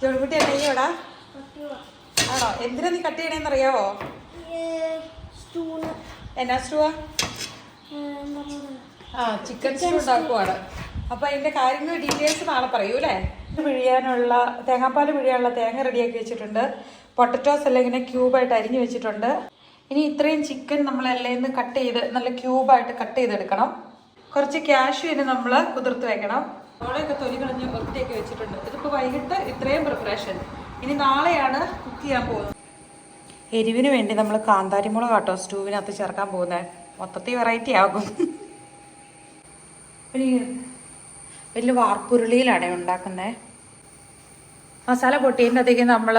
ജോണിക്കുട്ടി എന്നെ ചെയ്യോടാ ആണോ? എന്തിനാ നീ കട്ട് ചെയ്യണേന്ന് അറിയാവോ? എന്നാ സ്റ്റൂവാ? ആ ചിക്കൻ സ്റ്റൂ ഉണ്ടാക്കുവാണ്. അപ്പൊ അതിന്റെ കാര്യങ്ങൾ ഡീറ്റെയിൽസ് നാളെ പറയൂ അല്ലേ? പിഴിയാനുള്ള തേങ്ങാപ്പാൽ പിഴിയാനുള്ള തേങ്ങ റെഡിയാക്കി വെച്ചിട്ടുണ്ട്. പൊട്ടറ്റോസ് എല്ലാം ഇങ്ങനെ ക്യൂബായിട്ട് അരിഞ്ഞു വെച്ചിട്ടുണ്ട്. ഇനി ഇത്രയും ചിക്കൻ നമ്മൾ എല്ലാം കട്ട് ചെയ്ത് നല്ല ക്യൂബായിട്ട് കട്ട് ചെയ്തെടുക്കണം. കുറച്ച് ക്യാഷ് ഇനി നമ്മൾ കുതിർത്ത് വെക്കണം. അവളെയൊക്കെ തൊലി കളഞ്ഞ് വൃത്തിയാക്കി വെച്ചിട്ടുണ്ട്. ഇതിപ്പോൾ വൈകിട്ട് ഇത്രയും പ്രിപ്പറേഷൻ ഇനി നാളെയാണ് കുക്ക് ചെയ്യാൻ പോകുന്നത്. എരിവിന് വേണ്ടി നമ്മൾ കാന്താരി മുളക് കേട്ടോ സ്റ്റൂവിനകത്ത് ചേർക്കാൻ പോകുന്നത് മൊത്തത്തിൽ വെറൈറ്റി ആകും. വലിയ വാർപ്പുരുളിയിലാണ് ഉണ്ടാക്കുന്നത് മസാല പൊട്ടിയതിന്റെ അധികം നമ്മൾ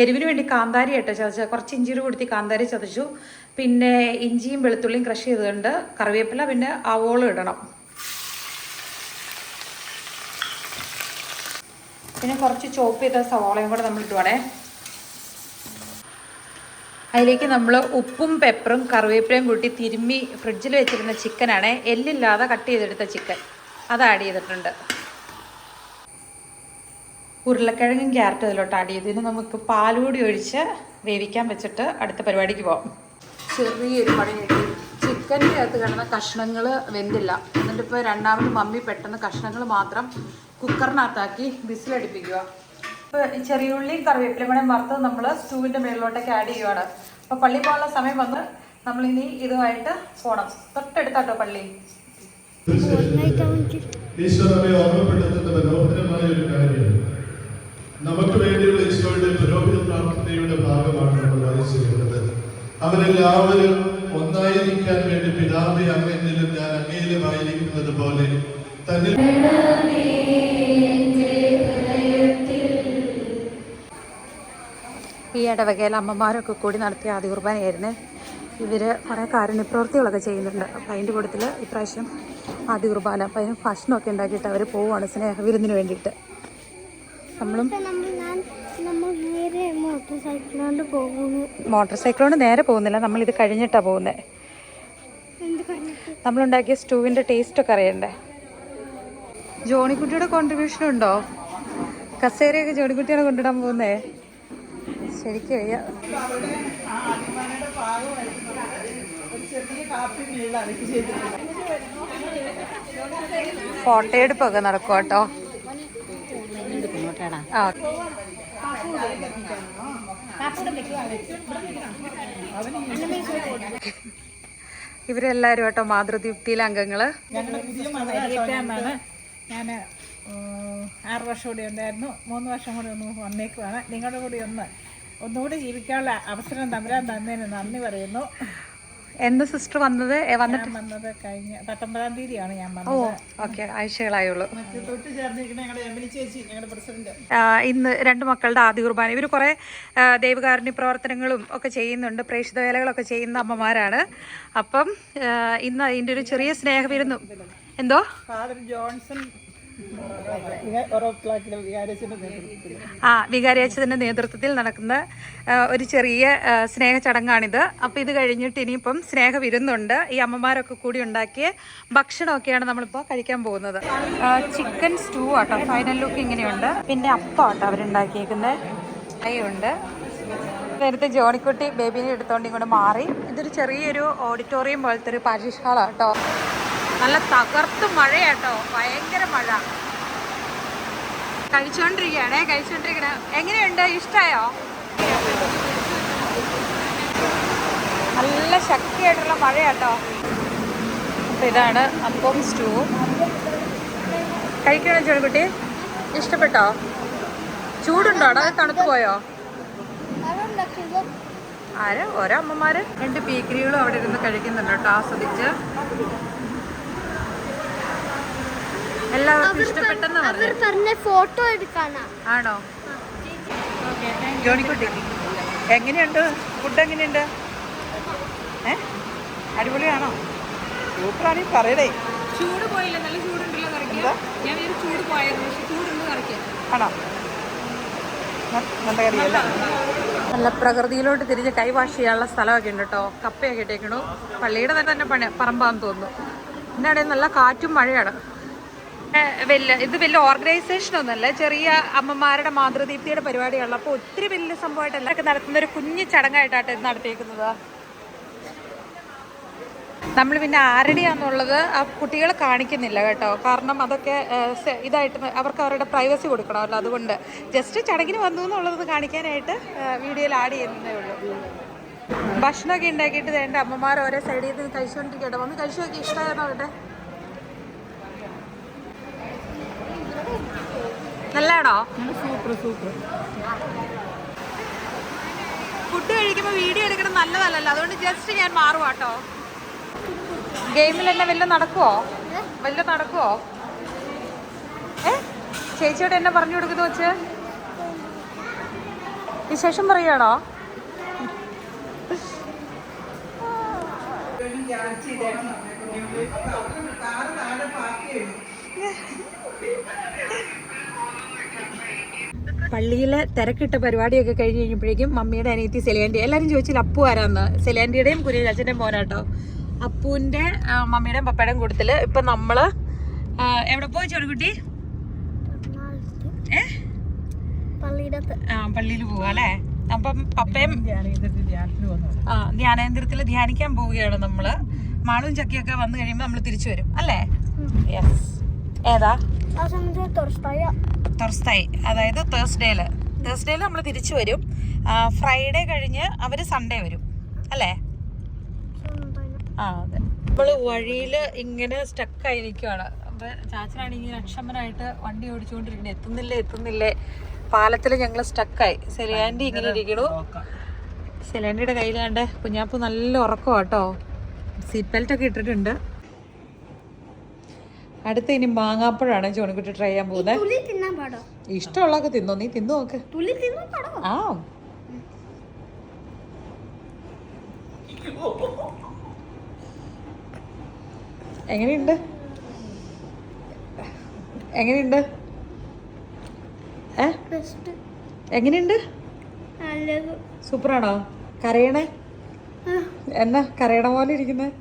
എരിവിന് വേണ്ടി കാന്താരി ഇട്ട് ചതച്ച് കുറച്ച് ഇഞ്ചിയിൽ കൊടുത്തി കാന്താരി ചതച്ചു. പിന്നെ ഇഞ്ചിയും വെളുത്തുള്ളിയും ക്രഷ് ചെയ്തിട്ടുണ്ട് കറിവേപ്പില പിന്നെ അവോളം ഇടണം. പിന്നെ കുറച്ച് ചോപ്പ് ചെയ്ത സവാളയും കൂടെ നമ്മൾ ഇടുവാണേ അതിലേക്ക് നമ്മൾ ഉപ്പും പെപ്പറും കറിവേപ്പിലയും കൂട്ടി തിരുമ്മി ഫ്രിഡ്ജിൽ വെച്ചിരുന്ന ചിക്കനാണ് എല്ലില്ലാതെ കട്ട് ചെയ്തെടുത്ത ചിക്കൻ അത് ആഡ് ചെയ്തിട്ടുണ്ട്. ഉരുളക്കിഴങ്ങും ക്യാരറ്റ് അതിലോട്ട് ആഡ് ചെയ്ത്. ഇതിന് നമുക്ക് പാലുകൂടി ഒഴിച്ച് വേവിക്കാൻ വെച്ചിട്ട് അടുത്ത പരിപാടിക്ക് പോകാം ചെറിയൊരു പണി കിട്ടി. ചിക്കന്റെ അകത്ത് കിടന്ന കഷ്ണങ്ങൾ വെന്തില്ല. എന്നിട്ട് ഇപ്പോൾ രണ്ടാമത് മമ്മി പെട്ടെന്ന് കഷ്ണങ്ങൾ മാത്രം കുക്കറിനകത്താക്കി വിസിലടിപ്പിക്കുക ഇപ്പോൾ ചെറിയ ഉള്ളിയും കറിവേപ്പിലയും കൂടെ വറുത്ത് നമ്മൾ സ്റ്റൂവിന്റെ മേളിലോട്ടേക്ക് ആഡ് ചെയ്യുവാണ്. അപ്പോൾ പള്ളി പോകാനുള്ള സമയം വന്ന് നമ്മളിനി ഇതുമായിട്ട് പോകണം തൊട്ടടുത്താട്ടോ പള്ളി. ഒരു കാര്യമാണ് നമുക്ക് വേണ്ടിയുള്ള ഈശോയുടെ പുരോഹിത പ്രാർത്ഥനയുടെ ഭാഗമാണ് നമ്മൾ വായിച്ചിരിക്കുന്നത് അവരെല്ലാവരും ഒന്നായിരിക്കാൻ വേണ്ടി പിതാവെ അങ്ങനിലും ഞാൻ അങ്ങയിലുമായിരിക്കുന്നത് പോലെ ഈ ഇടവകയിൽ അമ്മമാരൊക്കെ കൂടി നടത്തിയ ആദ്യ കുർബാനയായിരുന്നേ ഇവർ കുറേ കാരുണ്യപ്രവൃത്തികളൊക്കെ ചെയ്യുന്നുണ്ട്. അപ്പോൾ അതിന്റെ കൂട്ടത്തിൽ ഇപ്രാവശ്യം ആദ്യ കുർബാന അപ്പോൾ അതിന് ഭക്ഷണമൊക്കെ ഉണ്ടാക്കിയിട്ട് അവർ പോവുകയാണ് സ്നേഹവിരുന്നിന് വേണ്ടിയിട്ട്. നമ്മളും നമ്മൾ ഞാൻ നമ്മൾ നേരെ മോട്ടോർ സൈക്കിളോണ്ട് പോകുന്നു. മോട്ടോർ സൈക്കിളോണ്ട് നേരെ പോകുന്നില്ല. നമ്മൾ ഇത് കഴിഞ്ഞിട്ടാ? പോകുന്നത് നമ്മളുണ്ടാക്കിയ സ്റ്റൂവിന്റെ ടേസ്റ്റ് ഒക്കെ ടേസ്റ്റൊക്കെ അറിയണ്ടേ? ജോണിക്കുട്ടിയുടെ കോൺട്രിബ്യൂഷൻ ഉണ്ടോ? കസേരയൊക്കെ ജോണിക്കുട്ടിയാണ് കൊണ്ടിടാൻ പോകുന്നേ. ശരിക്കും വയ്യ ഫോട്ടോ എടുപ്പൊക്കെ നടക്കും കേട്ടോ ആ. ഇവരെല്ലാവരും കേട്ടോ മാതൃദീപ്തിയിലെ അംഗങ്ങൾ. ഞാൻ ഞാൻ ആറ് വർഷം കൂടി ഉണ്ടായിരുന്നു. മൂന്ന് വർഷം കൂടി ഒന്ന് വന്നേക്കുവാണ്. നിങ്ങളുടെ കൂടി ഒന്ന് ഒന്നുകൂടി ജീവിക്കാനുള്ള അവസരം തമ്പരാൻ തന്നതിന് നന്ദി പറയുന്നു. എന്ന് സിസ്റ്റർ വന്നത്? വന്നിട്ട് വന്നത് കഴിഞ്ഞ പത്തൊമ്പതാം തീയതിയാണ് ഞാൻ ഓ ഓക്കെ ആഴ്ചകളായുള്ളൂ. ഇന്ന് രണ്ട് മക്കളുടെ ആദ്യ കുർബാന. ഇവർ കുറേ ദൈവകാരുണ്യ പ്രവർത്തനങ്ങളും ഒക്കെ ചെയ്യുന്നുണ്ട്. പ്രേക്ഷിത വേലകളൊക്കെ ചെയ്യുന്ന അമ്മമാരാണ്. അപ്പം ഇന്ന് അതിന്റെ ഒരു ചെറിയ സ്നേഹവിരുന്നും. എന്തോ? ഫാദർ ജോൺസൺ ആ വികാരിയച്ഛന്റെ നേതൃത്വത്തിൽ നടക്കുന്ന ഒരു ചെറിയ സ്നേഹ ചടങ്ങാണിത്. അപ്പോൾ ഇത് കഴിഞ്ഞിട്ട് ഇനിയിപ്പം സ്നേഹ വിരുന്നുണ്ട്. ഈ അമ്മമാരൊക്കെ കൂടി ഉണ്ടാക്കിയ ഭക്ഷണമൊക്കെയാണ് നമ്മളിപ്പോൾ കഴിക്കാൻ പോകുന്നത്. ചിക്കൻ സ്റ്റൂ ആട്ടോ ഫൈനൽ ലുക്ക് ഇങ്ങനെയുണ്ട്. പിന്നെ അപ്പം ആട്ടോ അവരുണ്ടാക്കിയേക്കുന്നത് ഉണ്ട്. നേരത്തെ ജോണിക്കുട്ടി ബേബിനെ എടുത്തോണ്ട് ഇങ്ങോട്ട് മാറി. ഇതൊരു ചെറിയൊരു ഓഡിറ്റോറിയം പോലത്തെ ഒരു പാരിഷ് ഹാളാട്ടോ. നല്ല തകർത്ത് മഴയാട്ടോ. ഭയങ്കര മഴ. കഴിച്ചുകൊണ്ടിരിക്കുകയാണേ കഴിച്ചുകൊണ്ടിരിക്കണ എങ്ങനെയുണ്ട്? ഇഷ്ടമായോ നല്ല ശക്തിയായിട്ടുള്ള മഴയാട്ടോ. അപ്പൊ ഇതാണ് അപ്പം സ്റ്റൂ. കഴിക്കണോ ചെറുകുട്ടി ഇഷ്ടപ്പെട്ടോ? ചൂടുണ്ടോ അത് തണുത്തു പോയോ? ആര്? ഓരോ അമ്മമാര്. രണ്ട് പീക്കിരികളും അവിടെ ഇരുന്ന് കഴിക്കുന്നുണ്ട് കേട്ടോ ആസ്വദിച്ച്. എല്ലാവർക്കും ഇഷ്ടപ്പെട്ടെന്ന് അവർ പറഞ്ഞു. പറഞ്ഞ ഫോട്ടോ എടുക്കാനാ. ആണോ? ജോണിക്കുട്ടി എങ്ങനെയുണ്ട്? ഫുഡ് എങ്ങനെയുണ്ട്? ഏ? അടിപൊളിയാണോ? സൂപ്പറാണെങ്കിൽ പറയടേ. ചൂട് പോയില്ല നല്ല ചൂടുണ്ടല്ലോ കറിക്ക്. ഞാൻ ഒരു ചൂട് പോയായിരുന്നു പക്ഷെ ചൂടുണ്ട് കറിക്ക്. ആണോ? ന- നല്ല കറിയല്ല? നല്ല പ്രകൃതിയിലോട്ട് തിരിഞ്ഞ് കൈ വാഷ് ചെയ്യാനുള്ള സ്ഥലമൊക്കെ ഉണ്ട് കേട്ടോ. കപ്പയൊക്കെ ഇട്ടേക്കണു. പള്ളിയുടെ തന്നെ തന്നെ പണി പറമ്പാന്ന് തോന്നുന്നു. എന്നാണെങ്കിൽ നല്ല കാറ്റും മഴയാണ്. ഇത് വലിയ ഓർഗനൈസേഷൻ ഒന്നല്ല. ചെറിയ അമ്മമാരുടെ മാതൃദീപ്തിയുടെ പരിപാടിയുള്ള അപ്പോൾ ഒത്തിരി വലിയ സംഭവമായിട്ടല്ല ഒക്കെ നടത്തുന്ന ഒരു കുഞ്ഞു ചടങ്ങായിട്ടാണ് ഇത് നടത്തിയേക്കുന്നത്. നമ്മൾ പിന്നെ ആരുടെയാന്നുള്ളത് ആ കുട്ടികളെ കാണിക്കുന്നില്ല കേട്ടോ. കാരണം അതൊക്കെ ഇതായിട്ട് അവർക്ക് അവരുടെ പ്രൈവസി കൊടുക്കണമല്ലോ അതുകൊണ്ട്. ജസ്റ്റ് ചടങ്ങിന് വന്നു എന്നുള്ളത് കാണിക്കാനായിട്ട് വീഡിയോയിൽ ആഡ് ചെയ്യുന്നതേ ഉള്ളൂ. ഭക്ഷണമൊക്കെ ഉണ്ടാക്കിയിട്ട് എന്റെ അമ്മമാർ ഓരോ സൈഡിൽ നിന്ന് കഴിച്ചുകൊണ്ടിരിക്കട്ടെ വന്ന് കഴിച്ചു നോക്കി ഇഷ്ടമായിരുന്നു അവരുടെ നല്ലതാണോ സൂപ്പർ സൂപ്പർ. ഫുഡ് കഴിക്കുമ്പോൾ വീഡിയോ എടുക്കണം നല്ലതല്ലല്ലോ. അതുകൊണ്ട് ജസ്റ്റ് ഞാൻ മാറുവാട്ടോ ഗെയിമിൽ എന്നെ വല്ല നടക്കുവോ? വല്ല നടക്കുവോ? ഏ? ചേച്ചിയോട് എന്നെ പറഞ്ഞു കൊടുക്കുന്നു വെച്ച് വിശേഷം പറയുകയാണോ പള്ളിയിലെ തിരക്കിട്ട പരിപാടിയൊക്കെ കഴിഞ്ഞ് കഴിഞ്ഞപ്പോഴേക്കും മമ്മിയുടെ അനിയത്തി സെലിയാൻഡി എല്ലാവരും ചോദിച്ചില്ല അപ്പു ആരാന്ന്? സെലിയാൻഡിയുടെയും കുര്യരാജന്റെയും മോനാട്ടോ. അപ്പുവിന്റെ ആ, മമ്മിയുടെയും പപ്പയുടെയും കൂട്ടത്തിൽ ഇപ്പൊ നമ്മൾ എവിടെ പോയി ചെറുകുട്ടി? ഏ? പള്ളിയുടെ ആ പള്ളിയിൽ പോവാ അല്ലേ? അപ്പം പപ്പയും ആ ധ്യാനേന്ദ്രത്തിൽ ധ്യാനിക്കാൻ പോവുകയാണ് നമ്മൾ. മാളും ചക്കിയൊക്കെ വന്നു കഴിയുമ്പോൾ നമ്മൾ തിരിച്ചു വരും. അല്ലേ? യെസ് ഏതാ? തർസ്തായി അതായത് തേഴ്സ്ഡേയിൽ തേഴ്സ്ഡേയിൽ നമ്മൾ തിരിച്ചു വരും. ഫ്രൈഡേ കഴിഞ്ഞ് അവർ സൺഡേ വരും. അല്ലേ? ആ അതെ. നമ്മൾ വഴിയിൽ ഇങ്ങനെ സ്റ്റക്കായി നിൽക്കുവാണ് അപ്പൊ ചാച്ചനാണ് ഇങ്ങനെ അക്ഷമനായിട്ട് വണ്ടി ഓടിച്ചുകൊണ്ടിരിക്കുന്നത് എത്തുന്നില്ലേ എത്തുന്നില്ലേ? പാലത്തിൽ ഞങ്ങൾ സ്റ്റക്കായി സെലിയാൻഡി ഇങ്ങനെ ഇരിക്കണു. സെലിയാൻഡിയുടെ കയ്യിലാണ്ട് കുഞ്ഞാപ്പ് കുഞ്ഞാപ്പു നല്ല ഉറക്കം കേട്ടോ സീറ്റ് ബെൽറ്റ് ഒക്കെ ഇട്ടിട്ടുണ്ട്. അടുത്ത ഇനി മാങ്ങാപ്പഴാണ് ചോണിക്കുട്ടി ട്രൈ ചെയ്യാൻ പോകുന്നത് ഇഷ്ടമുള്ളൊക്കെ തിന്നോ? നീ തിന്നു നോക്ക് ആ. എങ്ങനെയുണ്ട്? എങ്ങനെയുണ്ട്? ഏ? എങ്ങനെയുണ്ട്? സൂപ്പറാണോ? കരയണേ? എന്നാ കരയണ പോലെ ഇരിക്കുന്നത്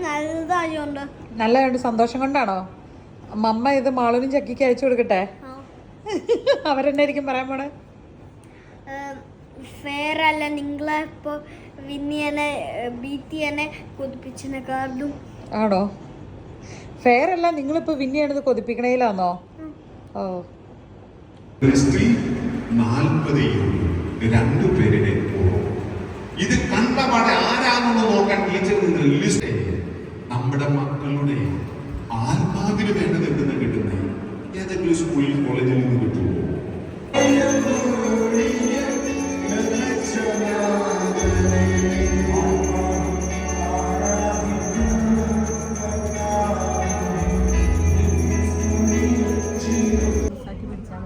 നല്ലതായോണ്ട് നല്ലതുണ്ട് സന്തോഷം കൊണ്ടാണോ? മമ്മ ഇത് മാളൂനും ചക്കിക്ക് അയച്ചു കൊടുക്കട്ടെ. അവരെന്നായിരിക്കും പറയാൻ പോണേ. ഫെയർ അല്ല നിങ്ങളെ ഇപ്പോ വിന്നിയനെ ബീത്തിയനെ കൊതിപ്പിച്ചതിനെക്കാളും ആണോ? ഫെയർ അല്ല നിങ്ങളിപ്പോ വിന്നിയാണിത് കൊതിപ്പിക്കണേലാന്നോ? ഓ. ഒരു സ്ത്രീ നാൽപ്പത് രണ്ടു പേരുടെ ഇത് കണ്ടപാടെ ആരാണെന്ന് നോക്കാൻ ടീച്ചർ നിന്ന് ലിസ്റ്റ് നമ്മുടെ മക്കളുടെ ആത്മാവിന് വേണ്ടത് എന്തെന്ന് കിട്ടുന്നത് ഏതെങ്കിലും സ്കൂളിൽ കോളേജിൽ നിന്ന് കിട്ടുമോ? സാക്കി പിടിച്ചാൽ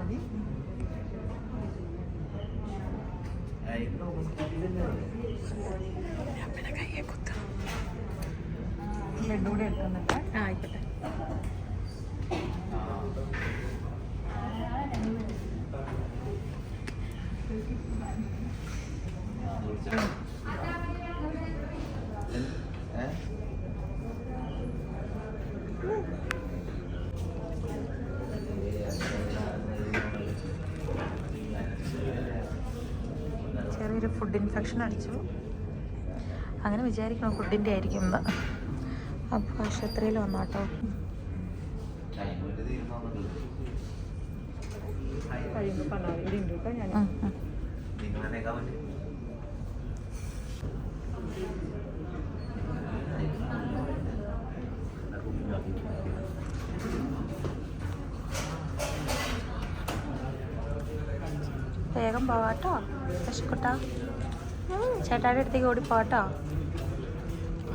ചെറിയൊരു ഫുഡ് ഇൻഫെക്ഷൻ അടിച്ചു. അങ്ങനെ വിചാരിക്കണം ഫുഡിന്റെ ആയിരിക്കും അപ്പോൾ ആശുപത്രിയിൽ വന്നാട്ടോ. വേഗം പോവാട്ടോ. പശുക്കുട്ട ചേട്ടായുടെ അടുത്തേക്ക് ഓടി പോവാട്ടോ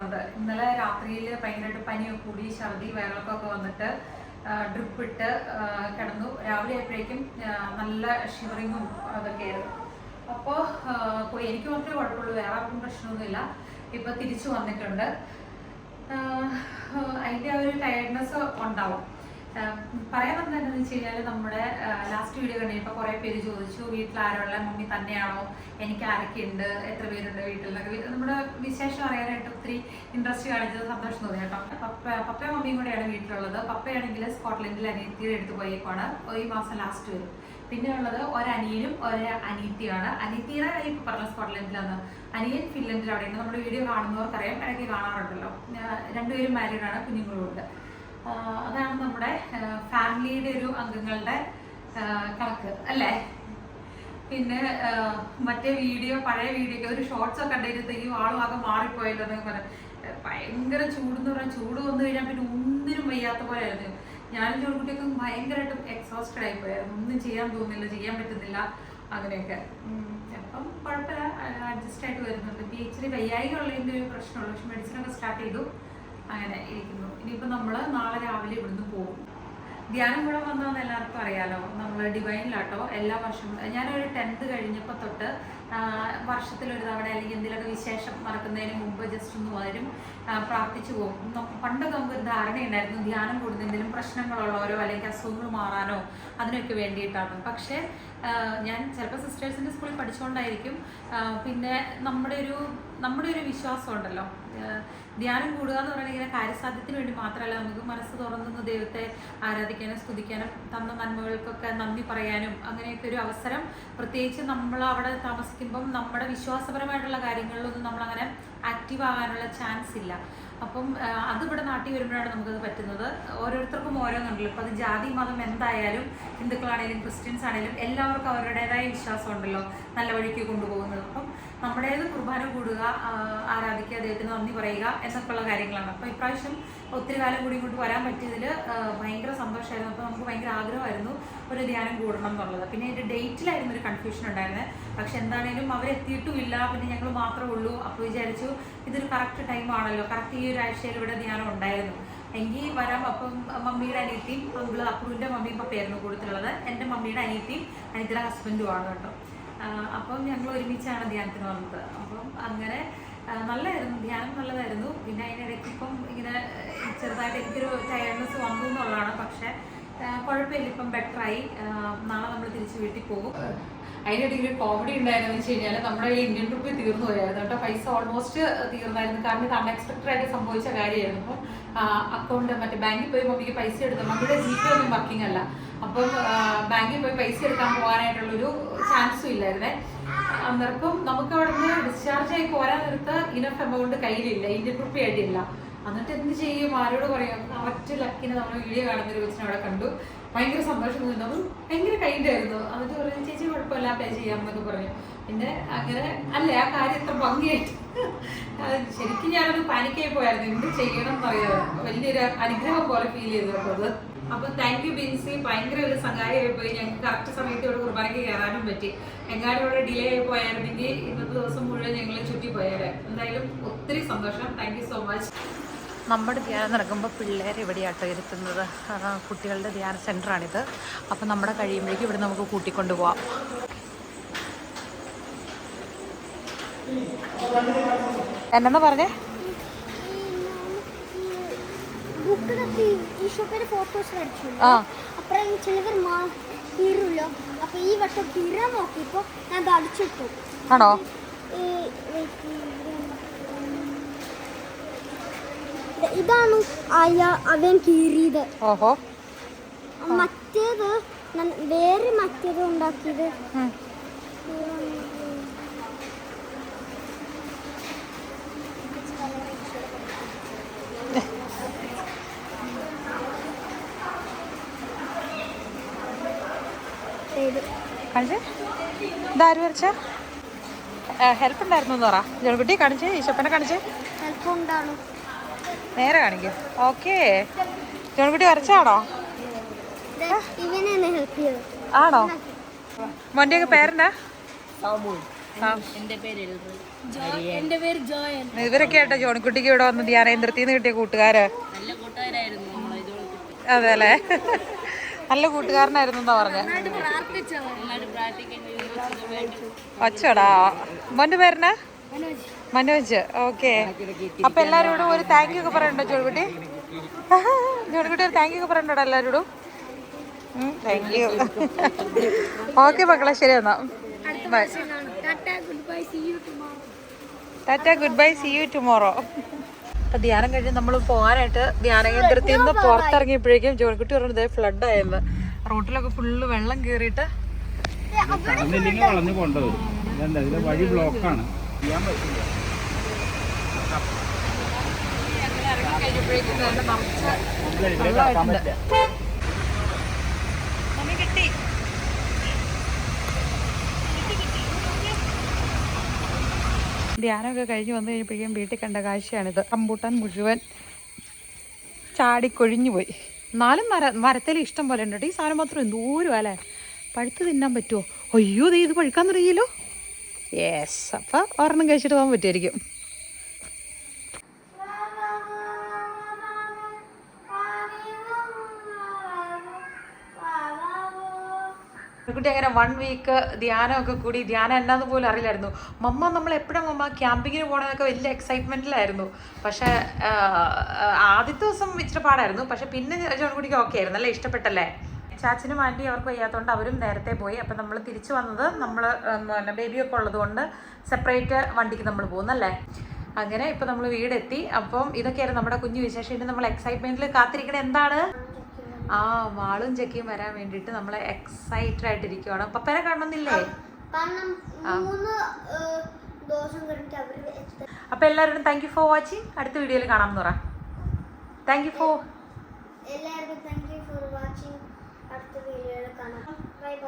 ഇന്നലെ രാത്രിയിൽ ഭയങ്കരമായിട്ട് പനിയൊക്കെ കൂടി ഛർദി വയറിളക്കമൊക്കെ വന്നിട്ട് ഡ്രിപ്പ് ഇട്ട് കിടന്നു. രാവിലെ ആയപ്പോഴേക്കും നല്ല ഷിവറിങ്ങും അതൊക്കെ ആയിരുന്നു. അപ്പോൾ എനിക്ക് മാത്രമേ കുഴപ്പമുള്ളൂ. വേറെ ആർക്കും പ്രശ്നമൊന്നുമില്ല. ഇപ്പോൾ തിരിച്ചു വന്നിട്ടുണ്ട്. അതിന്റെ ആ ഒരു ടയർഡ്നെസ് ഉണ്ടാവും. പറയാൻ വന്നത് എന്താണെന്ന് വെച്ച് കഴിഞ്ഞാൽ നമ്മുടെ ലാസ്റ്റ് വീഡിയോ കണ്ടിപ്പോൾ കുറേ പേര് ചോദിച്ചു വീട്ടിൽ ആരുള്ള മമ്മി തന്നെയാണോ? എനിക്ക് ആരൊക്കെ ഉണ്ട് എത്ര പേരുണ്ട് വീട്ടിലൊക്കെ? വി- നമ്മുടെ വിശേഷം അറിയാനായിട്ട് ഒത്തിരി ഇൻട്രസ്റ്റ് കാണിച്ചത് സന്തോഷം തോന്നി. കേട്ടോ പപ്പ പപ്പയും മമ്മിയും കൂടെയാണ് വീട്ടിലുള്ളത്. പപ്പയാണെങ്കിൽ സ്കോട്ട്ലൻഡിൽ അനിയത്തിയുടെ അടുത്ത് പോയേക്കാണ് ഈ മാസം ലാസ്റ്റ് വരും. പിന്നെ ഉള്ളത് ഒരനിയനും ഒരു അനീത്തിയാണ് അനീത്തിയുടെ ഇപ്പൊ പറഞ്ഞ സ്കോട്ട്ലൻഡിലാണ്. അനിയൻ ഫിൻലൻഡിൽ അവിടെയുണ്ട്. നമ്മുടെ വീഡിയോ കാണുന്നവർക്കറിയാം. ഇടയ്ക്ക് കാണാറുണ്ടല്ലോ. രണ്ടുപേരും മാരീഡാണ് കുഞ്ഞുങ്ങളും ഉണ്ട്. ആ, അതാണ് നമ്മുടെ ഫാമിലിയുടെ ഒരു അംഗങ്ങളുടെ കണക്ക് അല്ലേ? പിന്നെ മറ്റേ വീഡിയോ പഴയ വീഡിയോ ഒരു ഷോർട്സ് ഒക്കെ കണ്ടിരുന്നെങ്കിൽ ആകെ മാറിപ്പോയല്ലോ എന്നൊക്കെ പറഞ്ഞു. ഭയങ്കര ചൂടെന്ന് പറഞ്ഞാൽ ചൂട് വന്നു കഴിഞ്ഞാൽ പിന്നെ ഒന്നിനും വയ്യാത്ത പോലെ ആയിരുന്നു ഞാനും ചൂടുകുട്ടിയൊക്കെ ഭയങ്കരമായിട്ടും എക്സോസ്റ്റഡ് ആയി പോയായിരുന്നു. ഒന്നും ചെയ്യാൻ തോന്നുന്നില്ല ചെയ്യാൻ പറ്റുന്നില്ല അങ്ങനെയൊക്കെ. അപ്പം കുഴപ്പമില്ല അഡ്ജസ്റ്റ് ആയിട്ട് വരുന്നുണ്ട്. ഇപ്പം ഇച്ചിരി വയ്യായി ഉള്ളതിന്റെ ഒരു പ്രശ്നമുള്ളൂ. പക്ഷെ മെഡിസിനൊക്കെ സ്റ്റാർട്ട് ചെയ്തു. അങ്ങനെ ഇരിക്കുന്നു. ഇനിയിപ്പോൾ നമ്മൾ നാളെ രാവിലെ ഇവിടുന്ന് പോകും. ധ്യാനം കൂടെ വന്നതെന്ന് എല്ലാവർക്കും അറിയാലോ. നമ്മൾ ഡിവൈനിലാട്ടോ എല്ലാ വർഷവും. ഞാനൊരു ടെൻത്ത് കഴിഞ്ഞപ്പോൾ തൊട്ട് വർഷത്തിലൊരു തവണ അല്ലെങ്കിൽ എന്തെങ്കിലുമൊക്കെ വിശേഷം നടക്കുന്നതിന് മുമ്പ് ജസ്റ്റ് ഒന്ന് വരും പ്രാർത്ഥിച്ചു പോകും. പണ്ടൊക്കെ നമുക്കൊരു ധാരണയുണ്ടായിരുന്നു ധ്യാനം കൂടുന്ന എന്തെങ്കിലും പ്രശ്നങ്ങളുള്ളവരോ അല്ലെങ്കിൽ അസുഖങ്ങൾ മാറാനോ അതിനൊക്കെ വേണ്ടിയിട്ടാണ്. പക്ഷേ ഞാൻ ചിലപ്പോൾ സിസ്റ്റേഴ്സിന്റെ സ്കൂളിൽ പഠിച്ചുകൊണ്ടായിരിക്കും പിന്നെ നമ്മുടെ ഒരു നമ്മുടെ ഒരു വിശ്വാസം ഉണ്ടല്ലോ. ധ്യാനം കൂടുക എന്ന് പറയുന്നത് ഇങ്ങനെ കാര്യസാധ്യത്തിന് വേണ്ടി മാത്രമല്ല നമുക്ക് മനസ്സ് തുറന്നു ദൈവത്തെ ആരാധിക്കാനും സ്തുതിക്കാനും തന്ന നന്മകൾക്കൊക്കെ നന്ദി പറയാനും അങ്ങനെയൊക്കെ ഒരു അവസരം. പ്രത്യേകിച്ച് നമ്മൾ അവിടെ താമസിക്കുമ്പം നമ്മുടെ വിശ്വാസപരമായിട്ടുള്ള കാര്യങ്ങളിലൊന്നും നമ്മളങ്ങനെ ആക്റ്റീവ് ആകാനുള്ള ചാൻസ് ഇല്ല. അപ്പം അത് ഇവിടെ നാട്ടിൽ വരുമ്പോഴാണ് നമുക്കത് പറ്റുന്നത്. ഓരോരുത്തർക്കും ഓരോന്നുണ്ടല്ലോ. ഇപ്പം അത് ജാതി മതം എന്തായാലും ഹിന്ദുക്കളാണെങ്കിലും ക്രിസ്ത്യൻസ് ആണെങ്കിലും എല്ലാവർക്കും അവരുടേതായ വിശ്വാസം ഉണ്ടല്ലോ നല്ല വഴിക്ക് കൊണ്ടുപോകുന്നത്. അപ്പം നമ്മുടേത് കുർബാന കൂടുക ആരാധിക്കുക അദ്ദേഹത്തിന് നന്ദി പറയുക എന്നൊക്കെയുള്ള കാര്യങ്ങളാണ്. അപ്പോൾ ഇപ്രാവശ്യം ഒത്തിരി കാലം കൂടി ഇങ്ങോട്ട് വരാൻ പറ്റിയതിൽ ഭയങ്കര സന്തോഷമായിരുന്നു അപ്പോൾ നമുക്ക് ഭയങ്കര ആഗ്രഹമായിരുന്നു ഒരു ധ്യാനം കൂടണം എന്നുള്ളത്. പിന്നെ അതിന്റെ ഡേറ്റിലായിരുന്നു ഒരു കൺഫ്യൂഷൻ ഉണ്ടായിരുന്നത് പക്ഷെ എന്താണേലും അവരെത്തിയിട്ടുമില്ല. പിന്നെ ഞങ്ങൾ മാത്രമേ ഉള്ളൂ. അപ്പോൾ വിചാരിച്ചു ഇതൊരു കറക്റ്റ് ടൈം ആണല്ലോ. കറക്റ്റ് ഈ ഒരു ആഴ്ചയിൽ ഇവിടെ ധ്യാനം ഉണ്ടായിരുന്നു. എങ്കിൽ വരാം. അപ്പം മമ്മിയുടെ അനിയത്തിയും അങ്കിൾ അപ്പുവിന്റെ മമ്മിയും പപ്പയായിരുന്നു കൂടുതലുള്ളത് എന്റെ മമ്മിയുടെ അനിയത്തിയും അനിയത്തിയുടെ ഹസ്ബൻഡും ആണ് കേട്ടോ. അപ്പം ഞങ്ങൾ ഒരുമിച്ചാണ് ധ്യാനത്തിന് വന്നത്. അപ്പം അങ്ങനെ നല്ലതായിരുന്നു. ധ്യാനം നല്ലതായിരുന്നു. പിന്നെ അതിനിടയ്ക്ക് ഇപ്പം ഇങ്ങനെ ചെറുതായിട്ട് എനിക്കൊരു ടയർനെസ് വന്നു എന്നുള്ളതാണ്. പക്ഷേ കുഴപ്പമില്ല. ഇപ്പം ബെറ്ററായി നാളെ നമ്മൾ തിരിച്ച് വീട്ടിൽ പോകും. അതിനിടയിൽ ഒരു കോമഡി ഉണ്ടായിരുന്നു വെച്ച് കഴിഞ്ഞാൽ നമ്മുടെ ഈ ഇന്ത്യൻ റുപ്പി തീർന്നു പോയായിരുന്നു കേട്ടോ. പൈസ ഓൾമോസ്റ്റ് തീർന്നായിരുന്നു. കാരണം ഇത് അൺഎക്സ്പെക്ടഡ് ആയിട്ട് സംഭവിച്ച കാര്യമായിരുന്നു. അപ്പം അക്കൗണ്ട് മറ്റേ ബാങ്കിൽ പോയി മമ്മിക്ക് പൈസ എടുത്തു മമ്മിയുടെ ജി പേ ഒന്നും വർക്കിംഗ് അല്ല. അപ്പം ബാങ്കിൽ പോയി പൈസ എടുക്കാൻ പോകാനായിട്ടുള്ളൊരു ചാൻസും ഇല്ലായിരുന്നേ. അന്നേരം നമുക്ക് അവിടെ നിന്ന് ഡിസ്ചാർജ് ആയി പോരാൻ നേരത്ത് ഇനഫ് എമൗണ്ട് കയ്യിലില്ല. ഇന്ത്യൻ റുപ്പി ആയിട്ടില്ല. എന്നിട്ട് എന്ത് ചെയ്യും? ആരോട് പറയാം? കറക്റ്റ് ലക്കിനെ നമ്മൾ വീഡിയോ കാണുന്ന ഒരു കൊച്ചിനെ അവിടെ കണ്ടു. ഭയങ്കര സന്തോഷം തോന്നി അത് ഭയങ്കര കൈൻഡ് ആയിരുന്നു. എന്നിട്ട് പറഞ്ഞു ചേച്ചി കുഴപ്പമില്ല പേ ചെയ്യാം എന്നൊക്കെ പറഞ്ഞു. പിന്നെ അങ്ങനെ അല്ലേ? ആ കാര്യം എത്ര ഭംഗിയായിട്ട്. ശരിക്കും ഞാനത് പാനിക്കായി പോയായിരുന്നു. എന്ത് ചെയ്യണം എന്നറിയാതെ. വലിയൊരു അനുഗ്രഹം പോലെ ഫീൽ ചെയ്തു കേട്ടോ അത്. അപ്പൊ താങ്ക് യു ബിൻസി. ഭയങ്കര ഒരു സഹായമായി പോയി. ഞങ്ങൾക്ക് കറക്റ്റ് സമയത്ത് ഇവിടെ കുർബാനയ്ക്ക് കയറാനും പറ്റി. എങ്ങാനും ഇവിടെ ഡിലേ ആയി പോയായിരുന്നെങ്കിൽ ഇന്നത്തെ ദിവസം മുഴുവൻ ഞങ്ങൾ ചുറ്റി പോയാലേ എന്തായാലും ഒത്തിരി സന്തോഷം. താങ്ക് സോ മച്ച് നമ്മുടെ ധ്യാനം നടക്കുമ്പോൾ പിള്ളേർ ഇവിടെയാട്ടോ ഇരുത്തുന്നത്? കുട്ടികളുടെ ധ്യാന സെന്ററാണിത് അപ്പോൾ നമ്മുടെ കഴിയുമ്പോഴേക്കും ഇവിടെ നമുക്ക് കൂട്ടിക്കൊണ്ടു പോവാം. എന്നെന്നാ പറഞ്ഞേ? ബുക്ക് തപ്പി ഈശോപ്പയുടെ ഫോട്ടോസ് വരച്ചു ആ. അപ്പുറം ചിലവർ മാ കീറുമല്ലോ അപ്പൊ ഈ വട്ടം കീറാൻ നോക്കിയപ്പോ ഞാൻ അത് അടിച്ചിട്ടു. ആണോ ഈ wait, ഇത് ഇതാണ് അയാ അവൻ കീറിയത്. ഓഹോ. മറ്റേത് വേറെ മറ്റേത് ഉണ്ടാക്കിയത്. ഇതാര് വരച്ച? ഹെൽപ്പ് ഉണ്ടായിരുന്നു എന്ന് പറ. ജോൺകുട്ടി കാണിച്ചേ ഈശപ്പനെ കാണിച്ചേ. ഹെൽപ്പ് ഉണ്ടാണ്? നേരെ കാണിക്കും. ഓക്കേ. ജോൺകുട്ടി വരച്ചാണോ? ആണോ? മോന്റെയൊക്കെ പേരെന്താ? ഇവരൊക്കെ ആയിട്ടോ ജോണിക്കുട്ടിക്ക് ഇവിടെ വന്ന് ധ്യാനേന്ദ്രത്തിൽ നിന്ന് കിട്ടിയ കൂട്ടുകാര്. അതെ അല്ലേ? നല്ല കൂട്ടുകാരനായിരുന്നു എന്നാ പറഞ്ഞ. ഒച്ചടാ മോന്റെ പേരെന്നാ? മനോജ് ഓക്കെ അപ്പൊ എല്ലാരോടും ഒരു താങ്ക് യു ഒക്കെ പറയണ്ടോ ജോൺകുട്ടി ഒരു താങ്ക് യു ഒക്കെ പറയണ്ടോ എല്ലാരോടും? താങ്ക് യു ഓക്കെ മക്കളെ ശരി എന്നാ. Bye tata good bye see you tomorrow അപ്പൊ ധ്യാനം കഴിഞ്ഞ് നമ്മൾ പോകാനായിട്ട് ധ്യാന കേന്ദ്രത്തിൽ നിന്ന് പുറത്തിറങ്ങിയപ്പോഴേക്കും ജോണിക്കുട്ടി പറഞ്ഞത് ഫ്ലഡ് ആയെന്ന്. റോട്ടിലൊക്കെ ഫുള്ള് വെള്ളം കയറിയിട്ട് വളഞ്ഞു കൊണ്ടുവരും വഴി ബ്ലോക്കാണ് ചെയ്യാൻ പറ്റില്ല. കിട്ടി ധ്യാനമൊക്കെ കഴിഞ്ഞ് വന്നു കഴിഞ്ഞപ്പോഴേക്കും വീട്ടിൽ കണ്ട കാഴ്ചയാണിത് റംബൂട്ടാൻ മുഴുവൻ ചാടിക്കൊഴിഞ്ഞു പോയി എന്നാലും മര മരത്തിൽ ഇഷ്ടം പോലെ ഉണ്ട് ഈ സാധനം മാത്രം എന്തോരം അല്ലേ പഴുത്ത് തിന്നാൻ പറ്റുമോ അയ്യോ ഇത് പഴുക്കാൻ തുടങ്ങിയല്ലോ യെസ് അപ്പം ഒരെണ്ണം കഴിച്ചിട്ട് പോകാൻ പറ്റുമായിരിക്കും കുട്ടി അങ്ങനെ വൺ വീക്ക് ധ്യാനമൊക്കെ കൂടി ധ്യാനം എന്നാന്ന് പോലും അറിയില്ലായിരുന്നു. മമ്മ നമ്മൾ എപ്പോഴും മമ്മ ക്യാമ്പിങ്ങിന് പോകണമെന്നൊക്കെ വലിയ എക്സൈറ്റ്മെന്റിലായിരുന്നു പക്ഷേ ആദ്യത്തെ ദിവസം ഇച്ചിരി പാടായിരുന്നു. പക്ഷേ പിന്നെ ജോൺകുട്ടിക്ക് ഓക്കെ ആയിരുന്നു. അല്ലേ ഇഷ്ടപ്പെട്ടല്ലേ? ചാച്ചനും ആന്റി അവർക്ക് വയ്യാത്തതുകൊണ്ട് അവരും നേരത്തെ പോയി. അപ്പം നമ്മൾ തിരിച്ചു വന്നത് നമ്മൾ പിന്നെ ബേബിയൊക്കെ ഉള്ളതുകൊണ്ട് സെപ്പറേറ്റ് വണ്ടിക്ക് നമ്മൾ പോകുന്നല്ലേ? അങ്ങനെ ഇപ്പം നമ്മൾ വീടെത്തി. അപ്പം ഇതൊക്കെയായിരുന്നു നമ്മുടെ കുഞ്ഞു വിശേഷം. ഇനി നമ്മൾ എക്സൈറ്റ്മെന്റിൽ കാത്തിരിക്കണത് എന്താണ്? ആ വാളും ചെക്കിയും വരാൻ വേണ്ടിട്ട് നമ്മൾ എക്സൈറ്റഡ് ആയിട്ടിരിക്കുവാണ്. പപ്പനെ കാണണമെന്നില്ലേ? അപ്പൊ എല്ലാവരും താങ്ക് യു ഫോർ വാച്ചിങ് അടുത്ത വീഡിയോയിൽ കാണാം എന്ന് പറ. താങ്ക് യു ഫോർ എല്ലാവർക്കും താങ്ക് യു ഫോർ വാച്ചിങ് അടുത്ത വീഡിയോയിൽ കാണാം. Bye bye